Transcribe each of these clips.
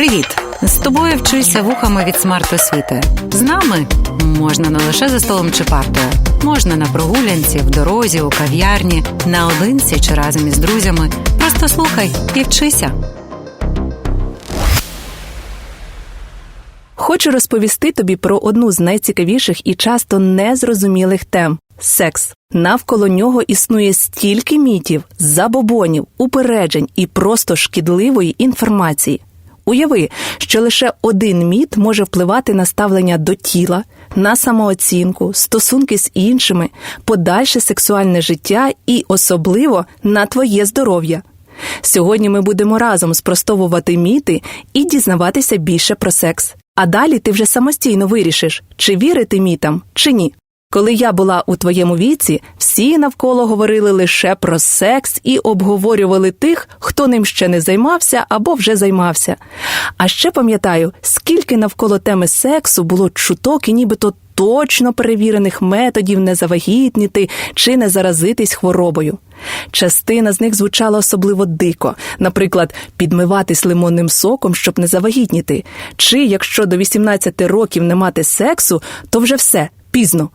Привіт! З тобою вчуся вухами від смарт-освіти. З нами можна не лише за столом чи партою, можна на прогулянці, в дорозі, у кав'ярні, наодинці чи разом із друзями. Просто слухай і вчися. Хочу розповісти тобі про одну з найцікавіших і часто незрозумілих тем секс. Навколо нього існує стільки мітів, забобонів, упереджень і просто шкідливої інформації. Уяви, що лише один міт може впливати на ставлення до тіла, на самооцінку, стосунки з іншими, подальше сексуальне життя і особливо на твоє здоров'я. Сьогодні ми будемо разом спростовувати міти і дізнаватися більше про секс. А далі ти вже самостійно вирішиш, чи вірити мітам, чи ні. Коли я була у твоєму віці, всі навколо говорили лише про секс і обговорювали тих, хто ним ще не займався або вже займався. А ще пам'ятаю, скільки навколо теми сексу було чуток і нібито точно перевірених методів не завагітніти чи не заразитись хворобою. Частина з них звучала особливо дико, наприклад, підмиватись лимонним соком, щоб не завагітніти, чи якщо до 18 років не мати сексу, то вже все пізно.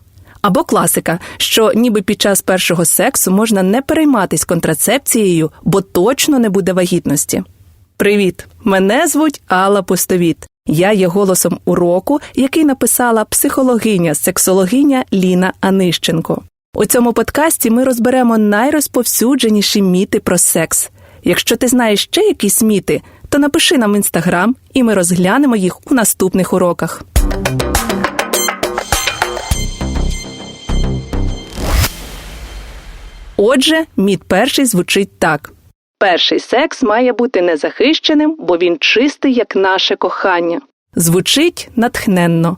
Або класика, що ніби під час першого сексу можна не перейматись контрацепцією, бо точно не буде вагітності. Привіт! Мене звуть Алла Пустовіт. Я є голосом уроку, який написала психологиня, сексологиня Ліна Анищенко. У цьому подкасті ми розберемо найрозповсюдженіші міти про секс. Якщо ти знаєш ще якісь міти, то напиши нам в інстаграм, і ми розглянемо їх у наступних уроках. Отже, міт перший звучить так: перший секс має бути незахищеним, бо він чистий, як наше кохання. Звучить натхненно,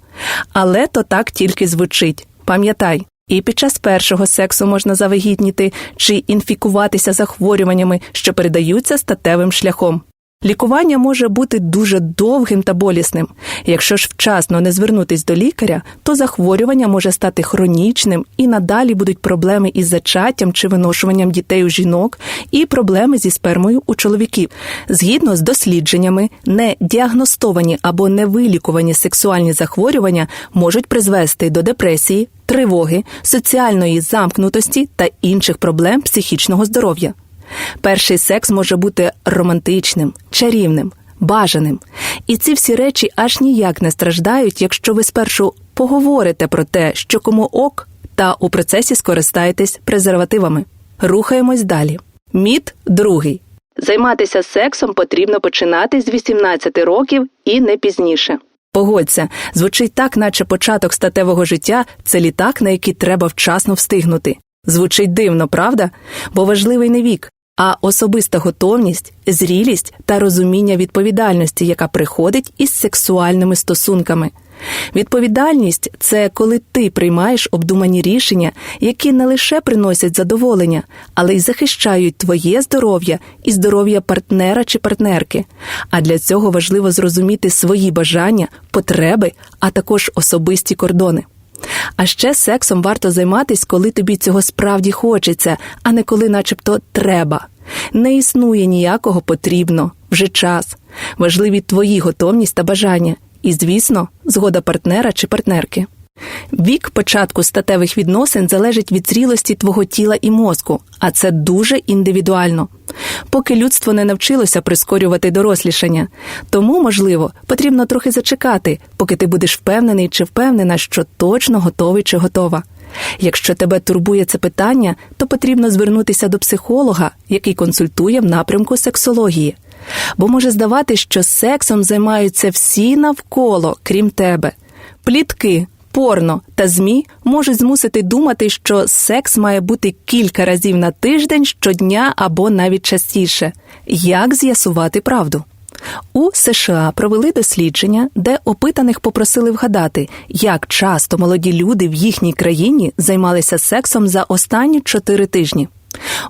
але то так тільки звучить. Пам'ятай, і під час першого сексу можна завагітніти чи інфікуватися захворюваннями, що передаються статевим шляхом. Лікування може бути дуже довгим та болісним. Якщо ж вчасно не звернутись до лікаря, то захворювання може стати хронічним і надалі будуть проблеми із зачаттям чи виношуванням дітей у жінок, і проблеми зі спермою у чоловіків. Згідно з дослідженнями, не діагностовані або невилікувані сексуальні захворювання можуть призвести до депресії, тривоги, соціальної замкнутості та інших проблем психічного здоров'я. Перший секс може бути романтичним, чарівним, бажаним. І ці всі речі аж ніяк не страждають, якщо ви спершу поговорите про те, що кому ок, та у процесі скористаєтесь презервативами. Рухаємось далі. Міт другий. Займатися сексом потрібно починати з 18 років і не пізніше. Погодься, звучить так, наче початок статевого життя це літак, на який треба вчасно встигнути. Звучить дивно, правда? Бо важливий не вік, а особиста готовність, зрілість та розуміння відповідальності, яка приходить із сексуальними стосунками. Відповідальність це коли ти приймаєш обдумані рішення, які не лише приносять задоволення, але й захищають твоє здоров'я і здоров'я партнера чи партнерки. А для цього важливо зрозуміти свої бажання, потреби, а також особисті кордони. А ще сексом варто займатись, коли тобі цього справді хочеться, а не коли, начебто, треба. Не існує ніякого потрібно вже час. Важливі твої готовність та бажання, і, звісно, згода партнера чи партнерки. Вік початку статевих відносин залежить від зрілості твого тіла і мозку, а це дуже індивідуально. Поки людство не навчилося прискорювати дорослішання, тому, можливо, потрібно трохи зачекати, поки ти будеш впевнений чи впевнена, що точно готовий чи готова. Якщо тебе турбує це питання, то потрібно звернутися до психолога, який консультує в напрямку сексології. Бо може здавати, що сексом займаються всі навколо, крім тебе. Плітки, порно та ЗМІ можуть змусити думати, що секс має бути кілька разів на тиждень щодня або навіть частіше. Як з'ясувати правду? У США провели дослідження, де опитаних попросили вгадати, як часто молоді люди в їхній країні займалися сексом за останні чотири тижні.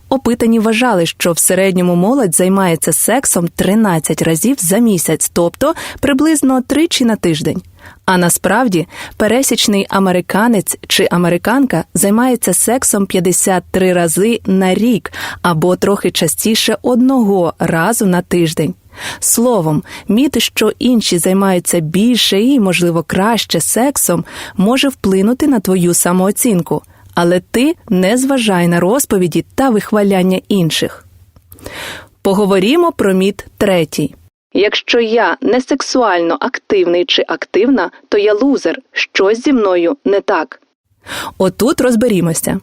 Опитані вважали, що в середньому молодь займається сексом 13 разів за місяць, тобто приблизно тричі на тиждень. А насправді пересічний американець чи американка займається сексом 53 рази на рік або трохи частіше одного разу на тиждень. Словом, міти, що інші займаються більше і, можливо, краще сексом, може вплинути на твою самооцінку, але ти не зважай на розповіді та вихваляння інших. Поговоримо про міт третій. Якщо я не сексуально активний чи активна, то я лузер. Щось зі мною не так. Отут розберімося.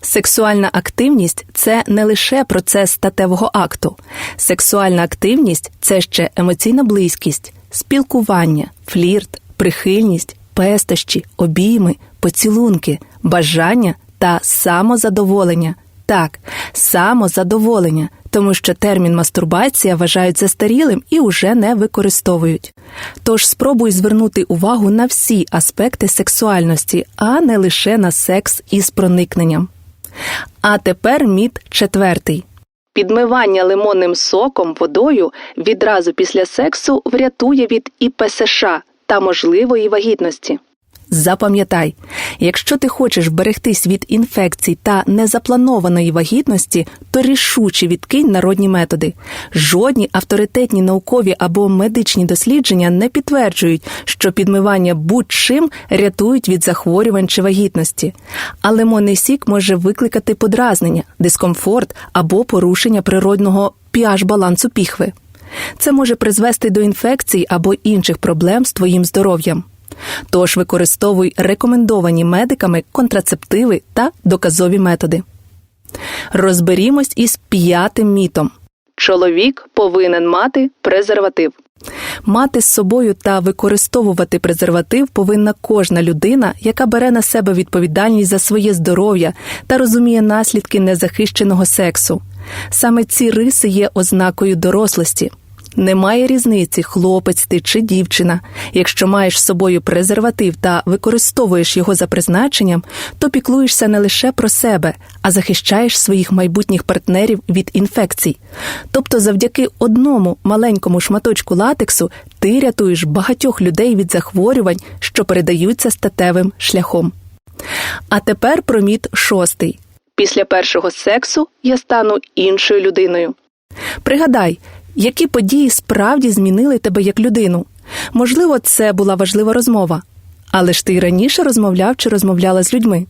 Сексуальна активність це не лише процес статевого акту. Сексуальна активність це ще емоційна близькість, спілкування, флірт, прихильність, пестощі, обійми, поцілунки, бажання та самозадоволення. Так, самозадоволення, тому що термін мастурбація вважають застарілим і уже не використовують. Тож спробуй звернути увагу на всі аспекти сексуальності, а не лише на секс із проникненням. А тепер міт четвертий. Підмивання лимонним соком водою відразу після сексу врятує від ІПСШ та можливої вагітності. Запам'ятай, якщо ти хочеш берегтись від інфекцій та незапланованої вагітності, то рішуче відкинь народні методи. Жодні авторитетні наукові або медичні дослідження не підтверджують, що підмивання будь-чим рятують від захворювань чи вагітності. А лимонний сік може викликати подразнення, дискомфорт або порушення природного pH балансу піхви. Це може призвести до інфекцій або інших проблем з твоїм здоров'ям. Тож використовуй рекомендовані медиками контрацептиви та доказові методи. Розберімось із п'ятим мітом. Чоловік повинен мати презерватив. Мати з собою та використовувати презерватив повинна кожна людина, яка бере на себе відповідальність за своє здоров'я та розуміє наслідки незахищеного сексу. Саме ці риси є ознакою дорослості. Немає різниці, хлопець ти чи дівчина. Якщо маєш з собою презерватив та використовуєш його за призначенням, то піклуєшся не лише про себе, а захищаєш своїх майбутніх партнерів від інфекцій. Тобто, завдяки одному маленькому шматочку латексу ти рятуєш багатьох людей від захворювань, що передаються статевим шляхом. А тепер про міт шостий. Після першого сексу я стану іншою людиною. Пригадай, які події справді змінили тебе як людину? Можливо, це була важлива розмова, але ж ти раніше розмовляв чи розмовляла з людьми.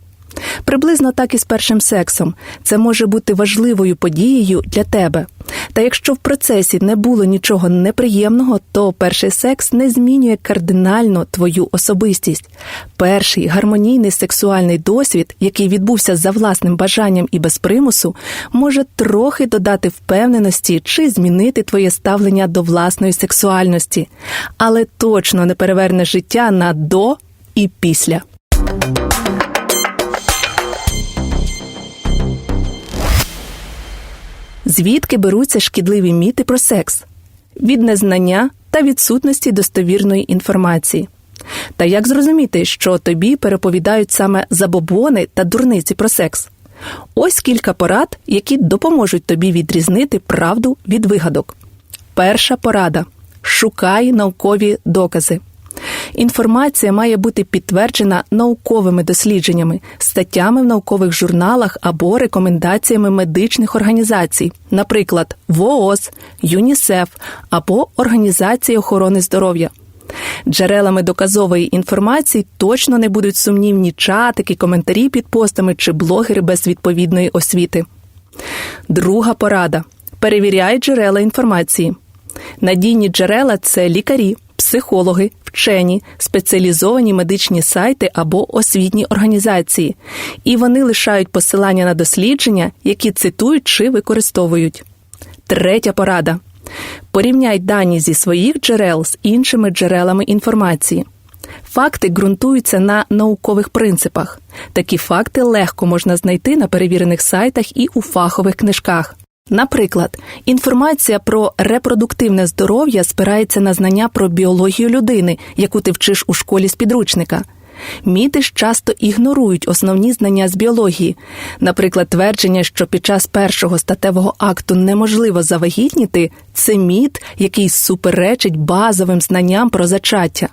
Приблизно так і з першим сексом це може бути важливою подією для тебе. Та якщо в процесі не було нічого неприємного, то перший секс не змінює кардинально твою особистість. Перший гармонійний сексуальний досвід, який відбувся за власним бажанням і без примусу, може трохи додати впевненості чи змінити твоє ставлення до власної сексуальності, але точно не переверне життя на до і після. Звідки беруться шкідливі міти про секс? Від незнання та відсутності достовірної інформації. Та як зрозуміти, що тобі переповідають саме забобони та дурниці про секс? Ось кілька порад, які допоможуть тобі відрізнити правду від вигадок. Перша порада: шукай наукові докази. Інформація має бути підтверджена науковими дослідженнями, статтями в наукових журналах або рекомендаціями медичних організацій, наприклад, ВООЗ, ЮНІСЕФ або Організації охорони здоров'я. Джерелами доказової інформації точно не будуть сумнівні чатики, коментарі під постами чи блогери без відповідної освіти. Друга порада: перевіряй джерела інформації. Надійні джерела це лікарі, психологи, вчені, спеціалізовані медичні сайти або освітні організації, і вони лишають посилання на дослідження, які цитують чи використовують. Третя порада: порівняй дані зі своїх джерел з іншими джерелами інформації. Факти ґрунтуються на наукових принципах. Такі факти легко можна знайти на перевірених сайтах і у фахових книжках. Наприклад, інформація про репродуктивне здоров'я спирається на знання про біологію людини, яку ти вчиш у школі з підручника. Міти ж часто ігнорують основні знання з біології, наприклад, твердження, що під час першого статевого акту неможливо завагітніти це міт, який суперечить базовим знанням про зачаття.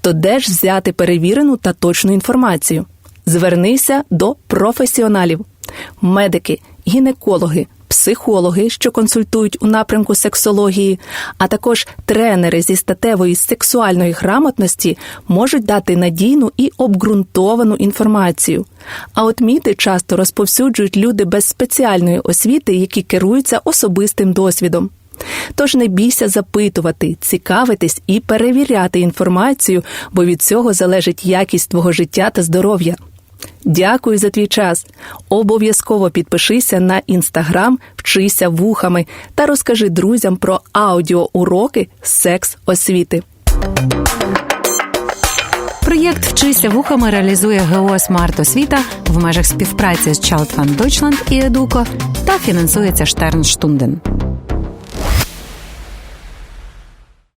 То де ж взяти перевірену та точну інформацію? Звернися до професіоналів, медики, гінекологи, психологи, що консультують у напрямку сексології, а також тренери зі статевої сексуальної грамотності можуть дати надійну і обґрунтовану інформацію. А от міти часто розповсюджують люди без спеціальної освіти, які керуються особистим досвідом. Тож не бійся запитувати, цікавитись і перевіряти інформацію, бо від цього залежить якість твого життя та здоров'я. Дякую за твій час. Обов'язково підпишися на інстаграм, вчися вухами та розкажи друзям про аудіоуроки секс освіти. Проєкт Вчися вухами реалізує ГО «Смарт Освіта в межах співпраці з Child Fund Deutschland і Educo та фінансується Штернштунден.